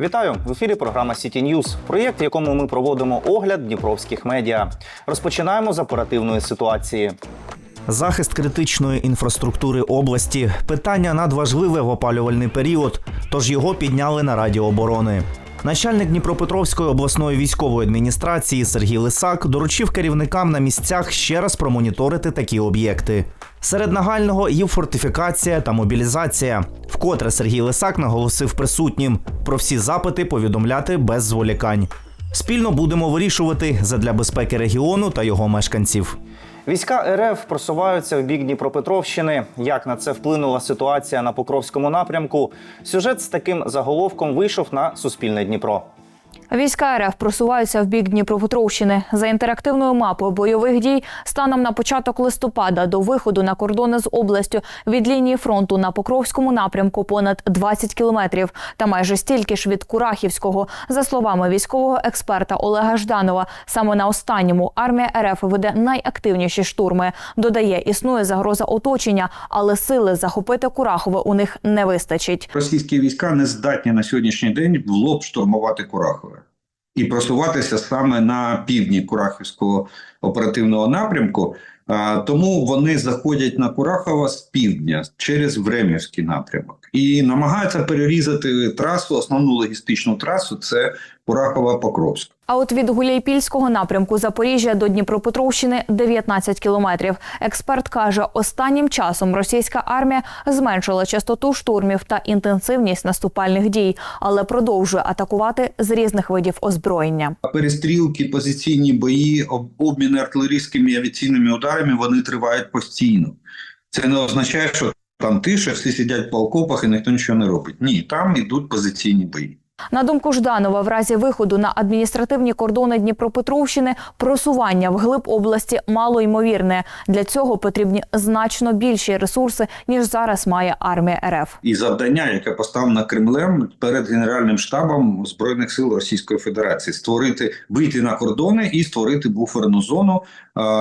Вітаю в ефірі. Програма City News, проєкт, в якому ми проводимо огляд дніпровських медіа. Розпочинаємо з оперативної ситуації. Захист критичної інфраструктури області питання надважливе в опалювальний період, тож його підняли на Раді оборони. Начальник Дніпропетровської обласної військової адміністрації Сергій Лисак доручив керівникам на місцях ще раз промоніторити такі об'єкти. Серед нагального є фортифікація та мобілізація. Вкотре Сергій Лисак наголосив присутнім про всі запити повідомляти без зволікань. Спільно будемо вирішувати задля безпеки регіону та його мешканців. Війська РФ просуваються в бік Дніпропетровщини. Як на це вплинула ситуація на Покровському напрямку? Сюжет з таким заголовком вийшов на Суспільне Дніпро. Війська РФ просуваються в бік Дніпропетровщини за інтерактивною мапою бойових дій станом на початок листопада до виходу на кордони з областю від лінії фронту на Покровському напрямку понад 20 кілометрів та майже стільки ж від Курахівського. За словами військового експерта Олега Жданова, саме на останньому армія РФ веде найактивніші штурми. Додає, існує загроза оточення, але сили захопити Курахове у них не вистачить. Російські війська не здатні на сьогоднішній день в лоб штурмувати Курахове і просуватися саме на півдні Курахівського оперативного напрямку. Тому вони заходять на Курахова з півдня через Времівський напрямок і намагаються перерізати трасу, основну логістичну трасу це Курахова Покровськ. А от від Гуляйпільського напрямку Запоріжжя до Дніпропетровщини 19 кілометрів. Експерт каже, останнім часом російська армія зменшила частоту штурмів та інтенсивність наступальних дій, але продовжує атакувати з різних видів озброєння. Перестрілки, позиційні бої, обміни артилерійськими і авіаційними ударами вони тривають постійно. Це не означає, що там тиша, всі сидять по окопах і ніхто нічого не робить. Ні, там йдуть позиційні бої. На думку Жданова, в разі виходу на адміністративні кордони Дніпропетровщини просування вглиб області мало ймовірне. Для цього потрібні значно більші ресурси ніж зараз має армія РФ. І завдання, яке поставлено Кремлем перед Генеральним штабом Збройних сил Російської Федерації, створити вийти на кордони і створити буферну зону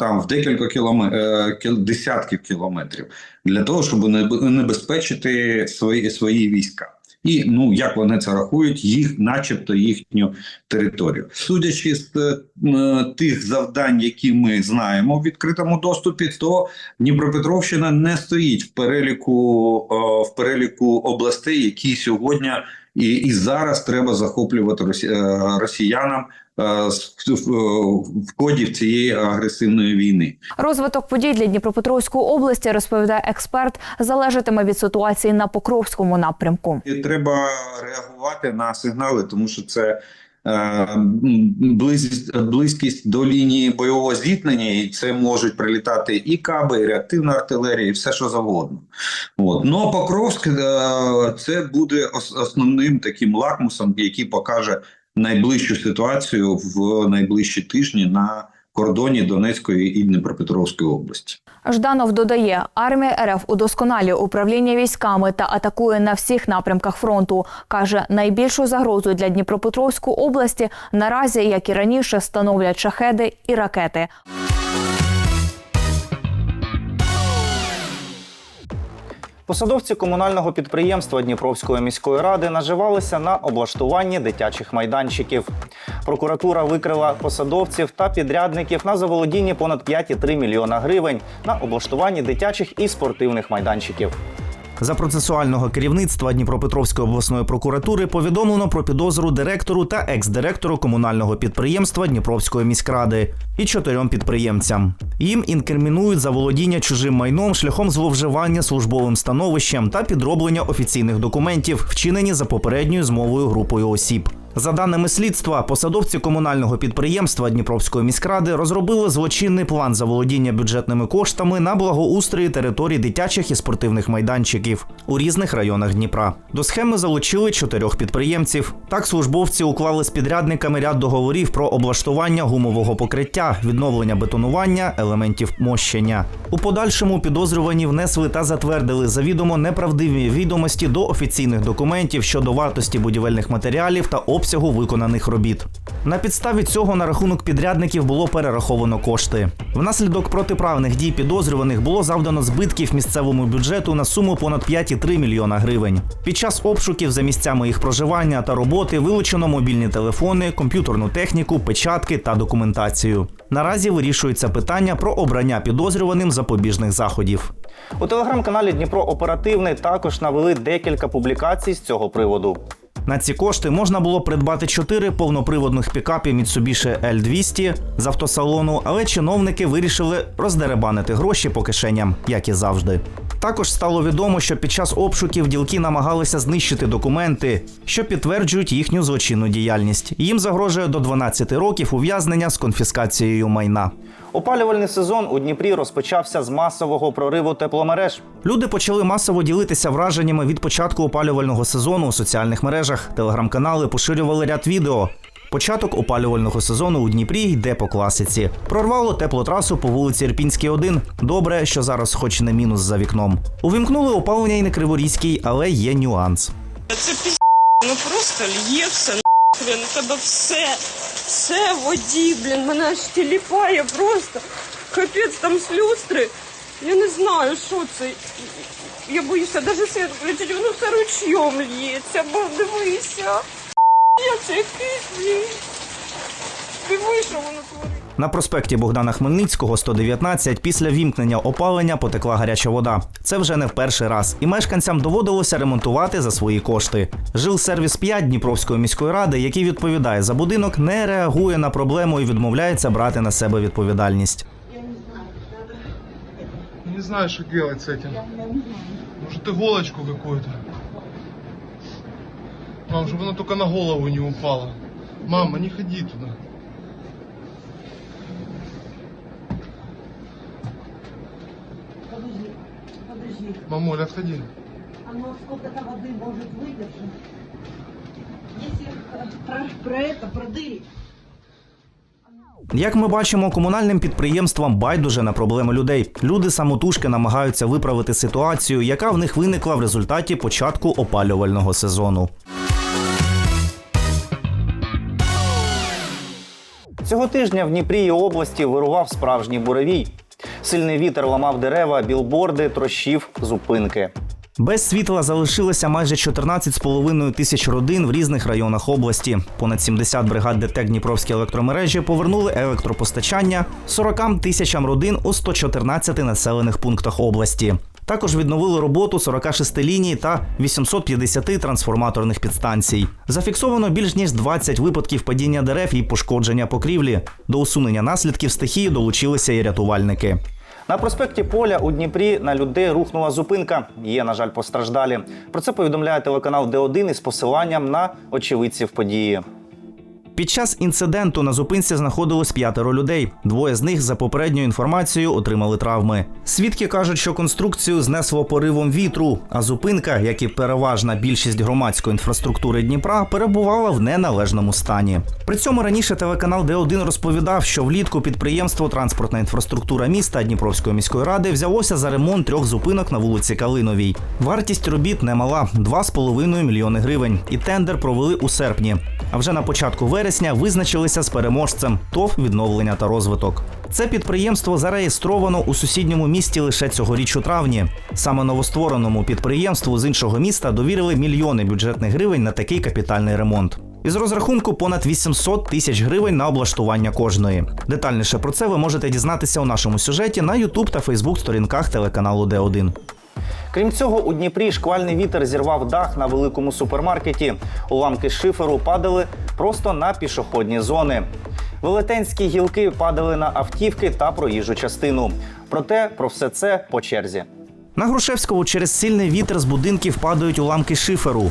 там в декілька кілометрів, десятків кілометрів для того, щоб не небезпечити свої, свої війська. І ну як вони це рахують, їх, начебто, їхню територію, судячи з е, тих завдань, які ми знаємо в відкритому доступі, то Дніпропетровщина не стоїть в переліку е, в переліку областей, які сьогодні і, і зараз треба захоплювати е, росіянам е, в, в коді цієї агресивної війни. Розвиток подій для Дніпропетровської області, розповідає експерт, залежатиме від ситуації на Покровському напрямку. І треба реагувати на сигнали, тому що це е, близькість, близькість до лінії бойового зіткнення, і це можуть прилітати і каби, і реактивна артилерія, і все що завгодно. От. Ну, Покровськ е, це буде основним таким лакмусом, який покаже найближчу ситуацію в найближчі тижні на кордоні Донецької і Дніпропетровської області. Жданов додає, армія РФ удосконалює управління військами та атакує на всіх напрямках фронту. каже, найбільшу загрозу для Дніпропетровської області наразі, як і раніше, становлять шахеди і ракети. Посадовці комунального підприємства Дніпровської міської ради наживалися на облаштуванні дитячих майданчиків. Прокуратура викрила посадовців та підрядників на заволодінні понад 5,3 мільйона гривень на облаштуванні дитячих і спортивних майданчиків. За процесуального керівництва Дніпропетровської обласної прокуратури повідомлено про підозру директору та екс-директору комунального підприємства Дніпровської міськради і чотирьом підприємцям. Їм інкримінують за володіння чужим майном шляхом зловживання службовим становищем та підроблення офіційних документів, вчинені за попередньою змовою групою осіб. За даними слідства, посадовці комунального підприємства Дніпровської міськради розробили злочинний план заволодіння бюджетними коштами на благоустрої територій дитячих і спортивних майданчиків у різних районах Дніпра. До схеми залучили чотирьох підприємців. Так службовці уклали з підрядниками ряд договорів про облаштування гумового покриття, відновлення бетонування, елементів мощення. У подальшому підозрювані внесли та затвердили завідомо неправдиві відомості до офіційних документів щодо вартості будівельних матеріалів та обсягів обсягу виконаних робіт. На підставі цього на рахунок підрядників було перераховано кошти. Внаслідок протиправних дій підозрюваних було завдано збитків місцевому бюджету на суму понад 5,3 мільйона гривень. Під час обшуків за місцями їх проживання та роботи вилучено мобільні телефони, комп'ютерну техніку, печатки та документацію. Наразі вирішується питання про обрання підозрюваним запобіжних заходів. У телеграм-каналі Дніпро Оперативний також навели декілька публікацій з цього приводу. На ці кошти можна було придбати чотири повноприводних пікапів Mitsubishi L200 з автосалону, але чиновники вирішили роздеребанити гроші по кишеням, як і завжди. Також стало відомо, що під час обшуків ділки намагалися знищити документи, що підтверджують їхню злочинну діяльність. Їм загрожує до 12 років ув'язнення з конфіскацією майна. Опалювальний сезон у Дніпрі розпочався з масового прориву тепломереж. Люди почали масово ділитися враженнями від початку опалювального сезону у соціальних мережах. Телеграм-канали поширювали ряд відео. Початок опалювального сезону у Дніпрі йде по класиці. Прорвало теплотрасу по вулиці Ірпінській 1. Добре, що зараз, хоч не мінус за вікном. Увімкнули опалення і на Криворізькій, але є нюанс. Це пі***, ну просто л'ється у тебе все, все воді, блін, мене аж тіліпає просто. Капець там з люстри. Я не знаю, що це. Я боюся навіть світ воно все ручйом л'ється, бо дивися. Я це якийсь. Диви, що воно творить. На проспекті Богдана Хмельницького, 119, після вімкнення опалення потекла гаряча вода. Це вже не в перший раз, і мешканцям доводилося ремонтувати за свої кошти. Жилсервіс 5 Дніпровської міської ради, який відповідає за будинок, не реагує на проблему і відмовляється брати на себе відповідальність. Не знаю, что делать с этим. Может иголочку какую-то. Мам, чтобы она только на голову не упала. Мама, не ходи туда. Подожди, подожди. Мамуль, отходи. Оно сколько-то воды может выдержать. Если э, про, про это продырить, Як ми бачимо, комунальним підприємствам байдуже на проблеми людей. Люди самотужки намагаються виправити ситуацію, яка в них виникла в результаті початку опалювального сезону. Цього тижня в Дніпрі і області вирував справжній буревій. Сильний вітер ламав дерева, білборди, трощів, зупинки. Без світла залишилося майже 14,5 тисяч родин в різних районах області. Понад 70 бригад ДТЕК Дніпровські електромережі повернули електропостачання 40 тисячам родин у 114 населених пунктах області. Також відновили роботу 46 ліній та 850 трансформаторних підстанцій. Зафіксовано більш ніж 20 випадків падіння дерев і пошкодження покрівлі. До усунення наслідків стихії долучилися і рятувальники. На проспекті Поля у Дніпрі на людей рухнула зупинка. Є, на жаль, постраждалі. Про це повідомляє телеканал Д1 із посиланням на очевидців події. Під час інциденту на зупинці знаходилось п'ятеро людей. Двоє з них, за попередньою інформацією, отримали травми. Свідки кажуть, що конструкцію знесло поривом вітру, а зупинка, як і переважна більшість громадської інфраструктури Дніпра, перебувала в неналежному стані. При цьому раніше телеканал Д1 розповідав, що влітку підприємство Транспортна інфраструктура міста Дніпровської міської ради взялося за ремонт трьох зупинок на вулиці Калиновій. Вартість робіт немала 2,5 мільйони гривень. І тендер провели у серпні. А вже на початку вересня визначилися з переможцем ТОВ відновлення та розвиток. Це підприємство зареєстровано у сусідньому місті лише цьогоріч у травні. Саме новоствореному підприємству з іншого міста довірили мільйони бюджетних гривень на такий капітальний ремонт. Із розрахунку понад 800 тисяч гривень на облаштування кожної. Детальніше про це ви можете дізнатися у нашому сюжеті на YouTube та Facebook сторінках телеканалу Д1. Крім цього, у Дніпрі шквальний вітер зірвав дах на великому супермаркеті. Уламки шиферу падали просто на пішохідні зони. Велетенські гілки падали на автівки та проїжджу частину. Проте про все це по черзі. На Грушевському через сильний вітер з будинків падають уламки шиферу.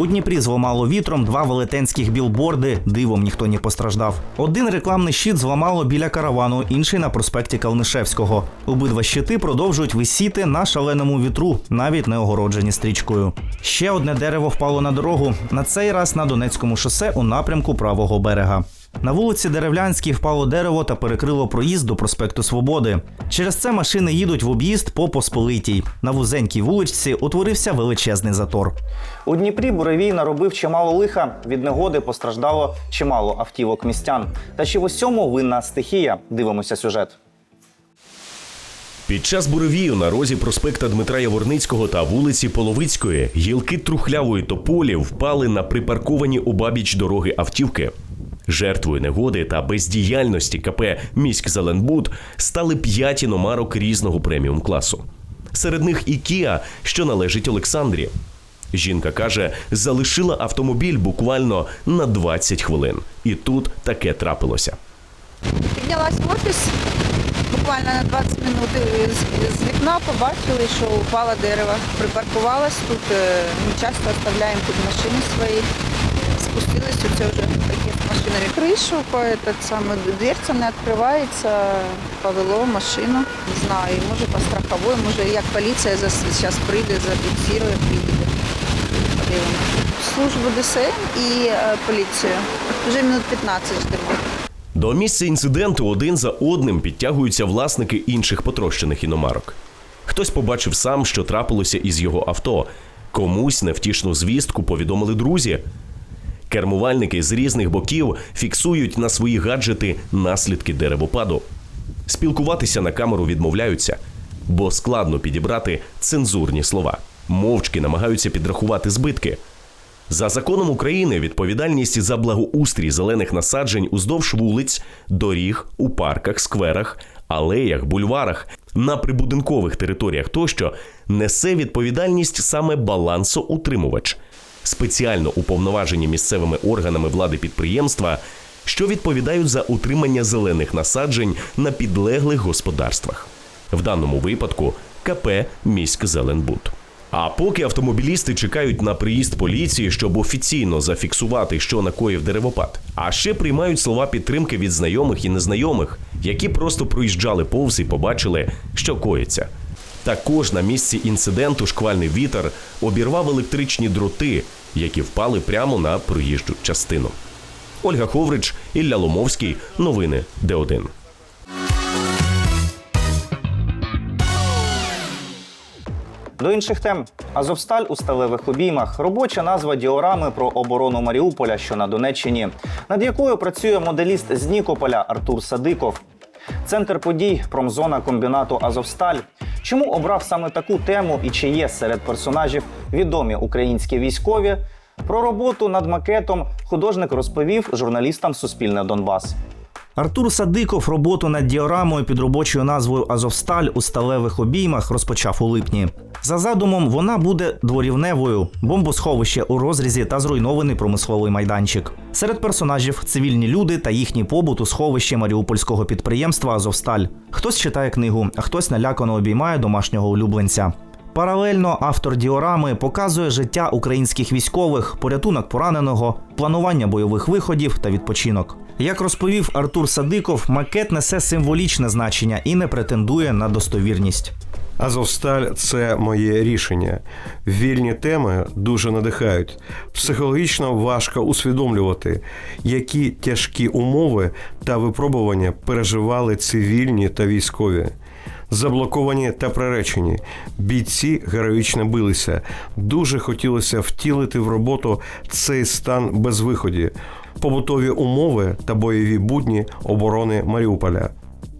У Дніпрі зламало вітром два велетенських білборди. Дивом ніхто не постраждав. Один рекламний щит зламало біля каравану, інший на проспекті Калнишевського. Обидва щити продовжують висіти на шаленому вітру, навіть не огороджені стрічкою. Ще одне дерево впало на дорогу. На цей раз на Донецькому шосе у напрямку правого берега. На вулиці Деревлянській впало дерево та перекрило проїзд до проспекту Свободи. Через це машини їдуть в об'їзд по Посполитій. На вузенькій вуличці утворився величезний затор. У Дніпрі буревій наробив чимало лиха. Від негоди постраждало чимало автівок містян. Та чи в усьому винна стихія? Дивимося сюжет. Під час буревію на розі проспекта Дмитра Яворницького та вулиці Половицької гілки трухлявої тополі впали на припарковані обабіч дороги автівки. Жертвою негоди та бездіяльності КП Міськ Зеленбуд стали п'ять іномарок різного преміум класу. Серед них і Кіа, що належить Олександрі. Жінка каже, залишила автомобіль буквально на 20 хвилин. І тут таке трапилося. Піднялась в офіс буквально на 20 минут з, вікна побачили, що упало дерево. Припаркувалась тут. е, Ми часто оставляємо тут машини свої. Спустились, оце вже з машинами. Кришу, самый, дверця не відкривається, повело машину. Не знаю, може по страховой, може як поліція зараз прийде, зафіксує, приїде. Подивимося. Службу ДСН і е, поліцію. Вже минут 15 ждемо. До місця інциденту один за одним підтягуються власники інших потрощених іномарок. Хтось побачив сам, що трапилося із його авто. Комусь невтішну звістку повідомили друзі. Кермувальники з різних боків фіксують на свої гаджети наслідки деревопаду. Спілкуватися на камеру відмовляються, бо складно підібрати цензурні слова. Мовчки намагаються підрахувати збитки. За законом України відповідальність за благоустрій зелених насаджень уздовж вулиць, доріг, у парках, скверах, алеях, бульварах, на прибудинкових територіях тощо несе відповідальність саме балансоутримувач, спеціально уповноважені місцевими органами влади підприємства, що відповідають за утримання зелених насаджень на підлеглих господарствах. В даному випадку КП Міськзеленбуд. А поки автомобілісти чекають на приїзд поліції, щоб офіційно зафіксувати, що накоїв деревопад, а ще приймають слова підтримки від знайомих і незнайомих, які просто проїжджали повз і побачили, що коїться. Також на місці інциденту шквальний вітер обірвав електричні дроти, які впали прямо на проїжджу частину. Ольга Ховрич, Ілля Ломовський. Новини Д1. До інших тем Азовсталь у сталевих обіймах робоча назва діорами про оборону Маріуполя, що на Донеччині, над якою працює моделіст з Нікополя Артур Садиков. Центр подій промзона комбінату Азовсталь. Чому обрав саме таку тему і чи є серед персонажів відомі українські військові? Про роботу над макетом художник розповів журналістам Суспільне Донбас. Артур Садиков роботу над діорамою під робочою назвою Азовсталь у сталевих обіймах розпочав у липні. За задумом, вона буде дворівневою, бомбосховище у розрізі та зруйнований промисловий майданчик. Серед персонажів цивільні люди та їхній побут у сховищі маріупольського підприємства Азовсталь. Хтось читає книгу, а хтось налякано обіймає домашнього улюбленця. Паралельно автор діорами показує життя українських військових, порятунок пораненого, планування бойових виходів та відпочинок. Як розповів Артур Садиков, макет несе символічне значення і не претендує на достовірність. Азовсталь це моє рішення. Вільні теми дуже надихають. Психологічно важко усвідомлювати, які тяжкі умови та випробування переживали цивільні та військові. Заблоковані та приречені. Бійці героїчно билися. Дуже хотілося втілити в роботу цей стан безвиході, побутові умови та бойові будні оборони Маріуполя.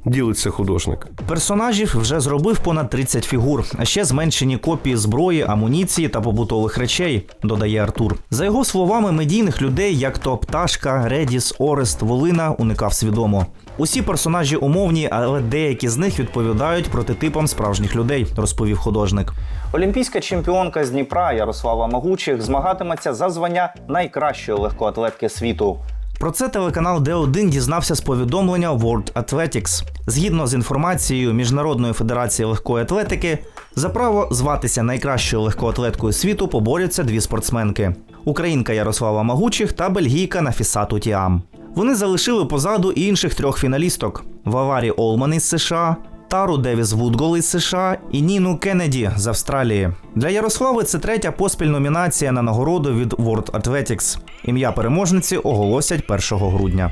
Ділиться художник. Персонажів вже зробив понад 30 фігур, а ще зменшені копії зброї, амуніції та побутових речей, додає Артур. За його словами, медійних людей, як то Пташка, Редіс, Орест, Волина, уникав свідомо. Усі персонажі умовні, але деякі з них відповідають прототипам справжніх людей, розповів художник. Олімпійська чемпіонка з Дніпра Ярослава Могучих змагатиметься за звання найкращої легкоатлетки світу. Про це телеканал Д1 дізнався з повідомлення World Athletics. Згідно з інформацією Міжнародної федерації легкої атлетики, за право зватися найкращою легкоатлеткою світу поборються дві спортсменки: українка Ярослава Магучих та бельгійка Нафіса Тутіам. Вони залишили позаду інших трьох фіналісток: Валарі Олман із США, Тару Девіс Вудгол із США і Ніну Кеннеді з Австралії. Для Ярослави це третя поспіль номінація на нагороду від World Athletics. Ім'я переможниці оголосять 1 грудня.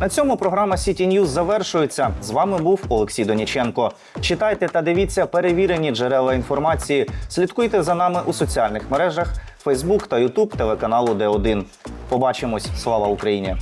На цьому програма City News завершується. З вами був Олексій Доніченко. Читайте та дивіться перевірені джерела інформації. Слідкуйте за нами у соціальних мережах Facebook та YouTube телеканалу Д1. Побачимось. Слава Україні!